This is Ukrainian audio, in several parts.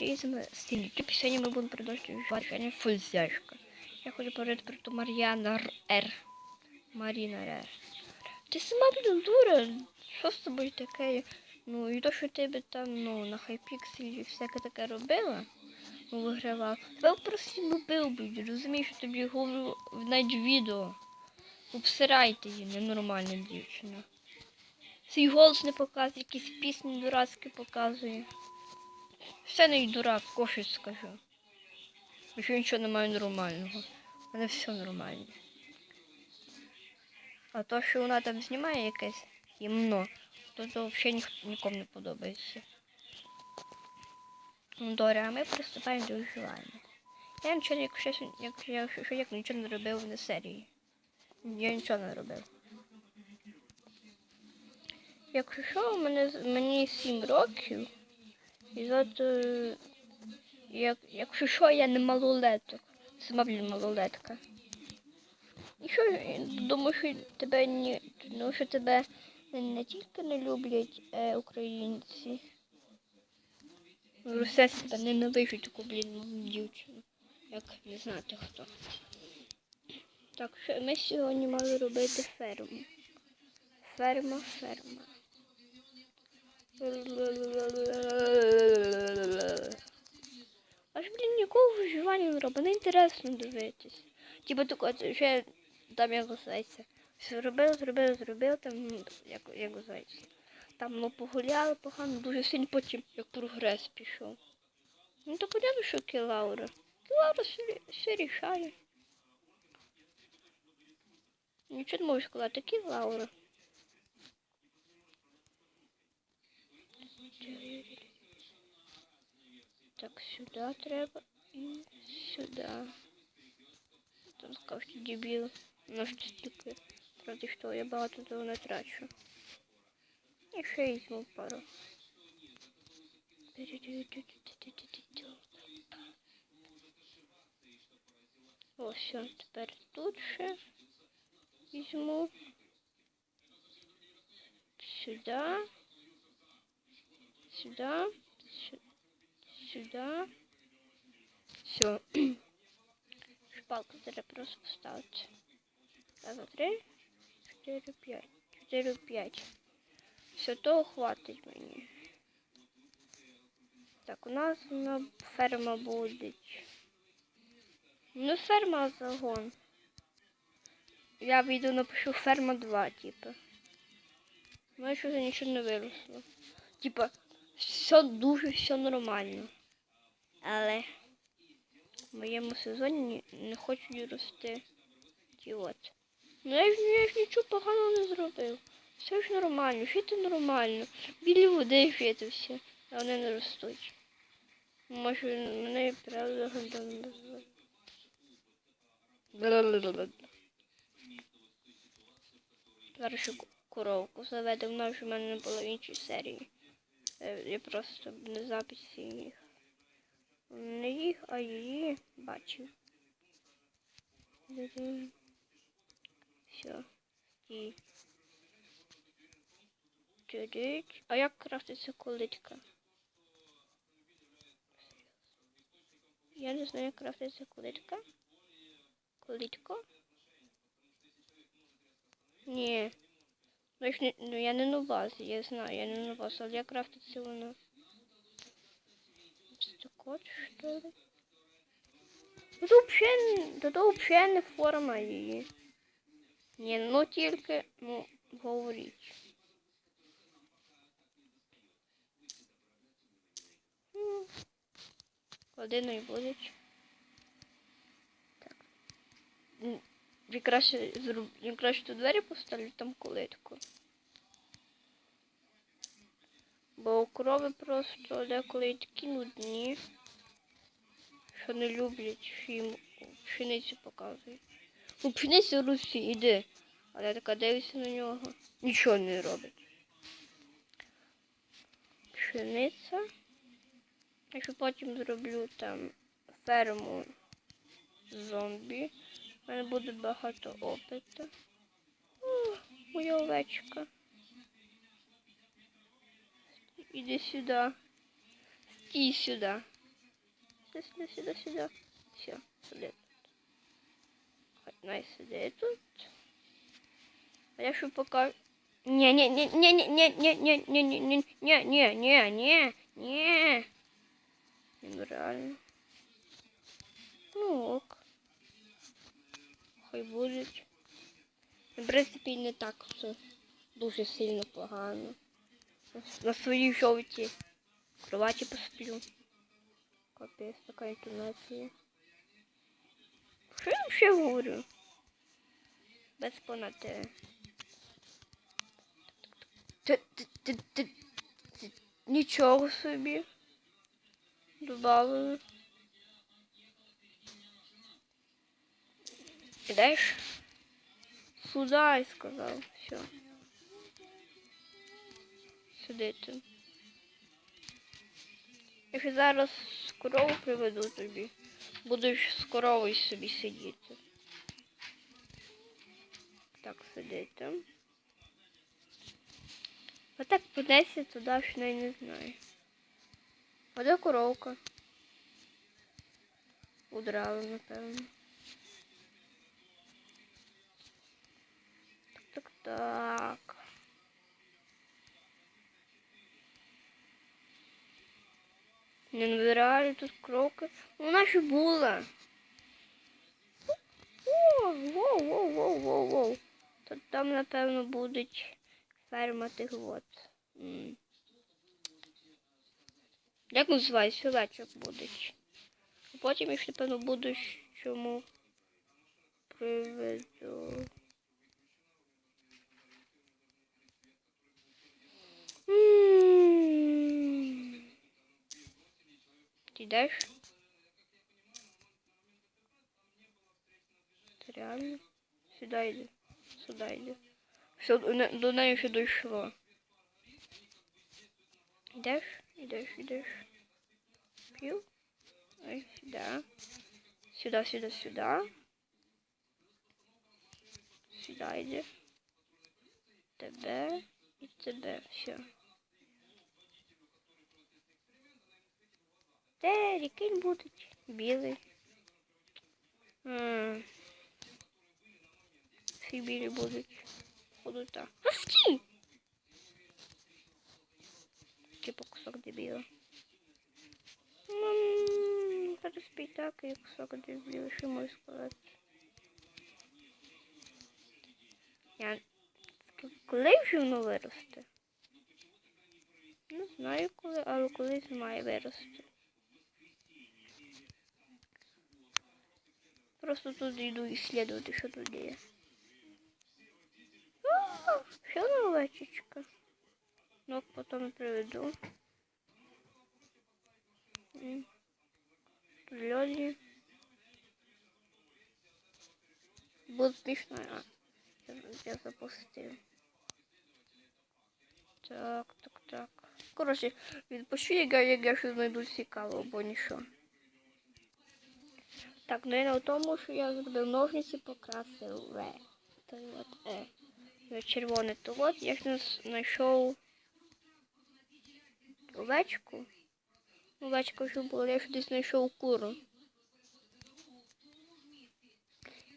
Привіт, з YouTube. Ми будемо продовжувати фульзяшка. Я хочу поговорити про ту Мар'яна Р-. Маріна Р. Ти сама блін дура. Що з тобою таке? Ну і то, що ти би там ну, на хайпікселі всяке таке робила, ну вигравав. Тебе просто любив би, розумієш, що тобі говорю в відео. Обсирайте її, ненормальна дівчина. Свій голос не показує, якісь пісні дурацькі показує. Все не дурак, кошить скажу. Якщо нічого немає нормального. У мене все нормально. А то, що вона там знімає якесь гімно, то це взагалі ніх, нікому не подобається. Ну, добре, а ми приступаємо до виживання. Я нічого, якщо, якщо, якщо, якщо я нічого не робив на серії. Я нічого не робив. Якщо мене, мені 7 років. І от, е, як, якщо що, я не малолеток. Сама, блін, малолетка. І що, е, думаю, що тебе не, ну, що тебе не, тільки не люблять е, українці. Русе тебе ненавижуть таку, блін, дівчину. Як не знати хто. Так, що ми сьогодні мали робити ферму. Ферма, ферма. Аж, блін, нікого виживання не робить, не інтересно дивитись. Типа це ще там як називається. Все зробив, зробив, зробив, там, ну, як, як називається. Там ну, погуляли погано, дуже сильно потім, як прогрес пішов. Ну то понятно, що Кілаура. Кілаура все, все рішає. Нічого не можу сказати, Кілаура. Так, сюда треба і сюди. Там сказав, що дебіл. Ну що тільки. Правда, що я багато того не трачу. І ще візьму пару. Ось, все, тепер тут ще візьму. Сюди. Сюди. Сюда. Все. Шпалку треба просто поставити. Раз, два, три, чотири, п'ять. Чотири, п'ять. Все, того хватить мені. Так, у нас на ферма буде. Ну, ферма загон. Я вийду напишу ферма 2, типа. Ну, що за нічого не виросло. Типа, все дуже все нормально. Але в моєму сезоні не, не хочуть рости ті от. Ну я ж, я ж нічого поганого не зробив. Все ж нормально, жити нормально. Білі води жити всі, а вони не ростуть. Може мене правда гандон назвати. Зараз коровку заведемо, вона вже в мене не було в іншій серії. Е, Я просто на записі їх. Не їх, а її бачив. Все. І. А як крафтиться колитка? Я не знаю, як крафтиться колитка. Колитко? Ні. Ну, я не, ну я не новаз, я знаю, я не новаз, але як крафтиться вона? Стакот, что ли? Тут вообще, тут вообще не форма її. Ні, ну тільки, ну, говоріть. Один і буде. Так. Я краще, я краще тут двері поставлю, там кулитку. Бо корови просто деколи такі нудні, що не люблять, що їм пшеницю показують. Ну, пшениця Русі, іди. А я така дивлюся на нього. Нічого не робить. Пшениця. Якщо потім зроблю там ферму зомбі, в мене буде багато опиту. О, моя овечка. Іди сюди. Стій сюди. Сюди, сюди, сюди, сюди. Все, сюди тут. Хай най сиди тут. А я що пока... Ні, ні, ні, ні, ні, ні, ні, ні, ні, ні, ні, ні, ні, ні, ні, ні. Ну реально. Ну ок. Хай буде. В принципі, не так все дуже сильно погано. На своїй жовтій кроваті посплю. Капець, така інтонація. Що я ще говорю? Без понати. Ти, ти, ти, ти, ти, нічого собі. Добавили. Ідеш? Сюда, я сказав. Все. Я ще зараз корову приведу тобі. Будеш з коровою собі сидіти. Так, сидити. А так подайся туди, що я не знаю. А де коровка? Удрала, напевно. Так, так, так. Не набирали тут кроки. Вона ж була. О, воу, воу, воу, воу, воу. То там, напевно, будуть ферма тих вот. М. Як називається овечок будуть? А потім їх, напевно, будуть чому приведу. дальше. Это реально? Сюда иди. Сюда иди. Все, до неї ще дошло. Идешь, идешь, идешь. Пью. Ой, сюда. Сюда, сюда, сюда. Сюда иди. Тебе і тебе. Все. Де який будуть? Білий. Всі білі будуть. Будуть так. А стій! Типу кусок дебіла. Ну, в так, і кусок дебіла, що можу сказати. Я... Коли вже воно виросте? Не знаю коли, але колись має вирости. Просто тут иду исследовать, что тут есть. А, Все новачечка. Ну, а потом приведу. Люди. Будет смешно. А? Я запустил. Так, так, так. Коротше, відпочив, я якщо знайду цікаво, або нічого. Так, ну я на тому, що я зробив ножниці, покрасив Е. Червоне то от я ж знайшов овечку. Овечка вже була, я ж десь знайшов куру.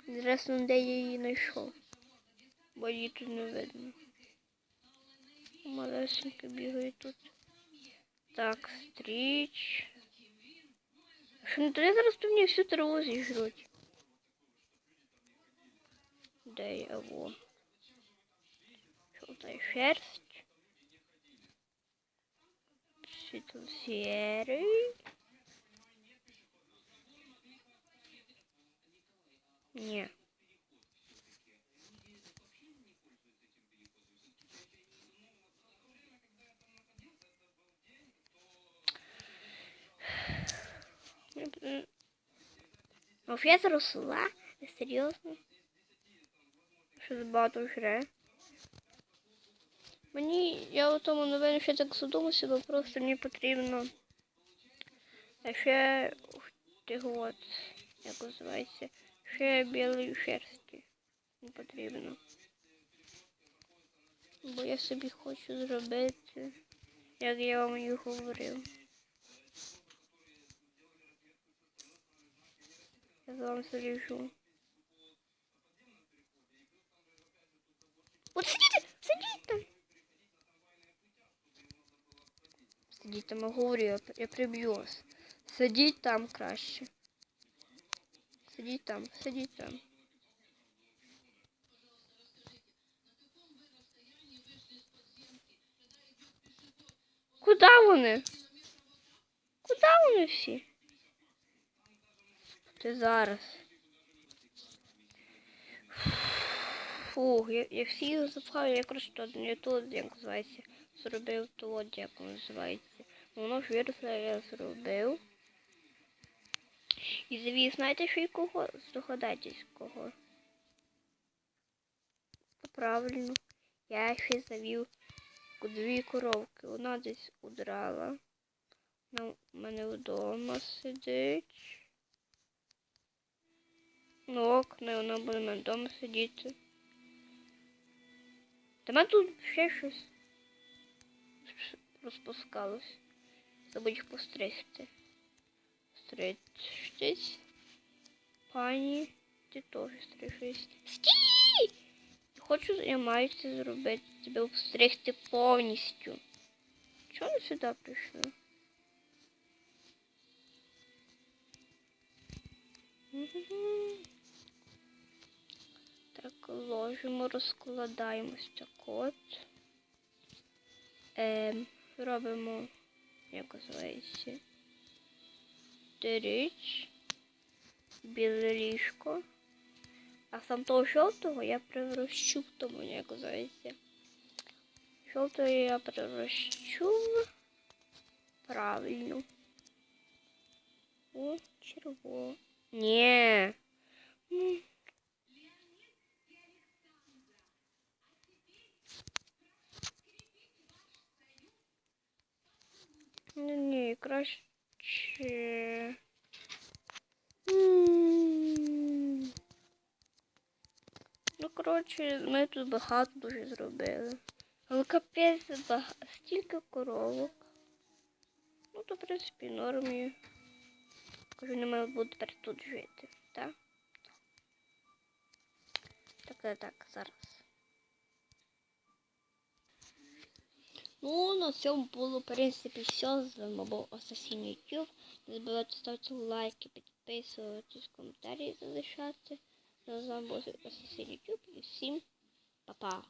Інтересно, де я її знайшов. Бо її тут не видно. Малесенька бігає тут. Так, стріч. Ну, Що я зараз тут мені всю траву зіжруть. Де я во? Що це шерсть? Світло сірий. Ні. Ну, я зросла? Серйозно? Що жре? Мені, я у тому новину ще так задумався, бо просто мені потрібно. А ще от, як називається, ще білої шерсті не потрібно. Бо я собі хочу зробити, як я вам і говорив. Я за вами слежу. От сидіть, сидіть там. Сидіть там, я говорю, я, я приб'ю вас. Сидіть там краще. Сидіть там, сидіть там. Куда вони? Куда вони всі? Ти зараз. Фух, я, я всі запхав, я коротше тут не тут, як називається, зробив то як називається. Воно ж виросло, я зробив. І завів, знаєте, що і кого? Здогадайтесь кого. Правильно. Я ще завів дві коровки. Одна десь удрала. Вона в мене вдома сидить. Ну ок, не вона буде мене вдома сидіти. Та мене тут ще щось розпускалось. Забудь їх постригти. Стричтесь. Пані, ти теж стрижись. Стій! Хочу, я маю це зробити. Тебе обстригти повністю. Чого не сюди прийшли? Мгм. Так, ложимо, розкладаємось так от. Ем, робимо, як називається, річ, біле ліжко. А сам того жовтого я превращу в тому, як називається. Жовтого я превращу правильно. О, черво. Ні. Ну. Ні, ні, краще. Ну, коротше, ми тут багато дуже зробили. Але капець багато. Стільки коровок. Ну, то, в принципі, нормі. Кажу, не маю буду тепер тут жити? Так, так, так, зараз. Ну, на цьому було, в принципі, все. З вами був Асасін YouTube. Не забувайте ставити лайки, підписуватись, коментарі залишати. З вами був Асасін YouTube і всім па-па.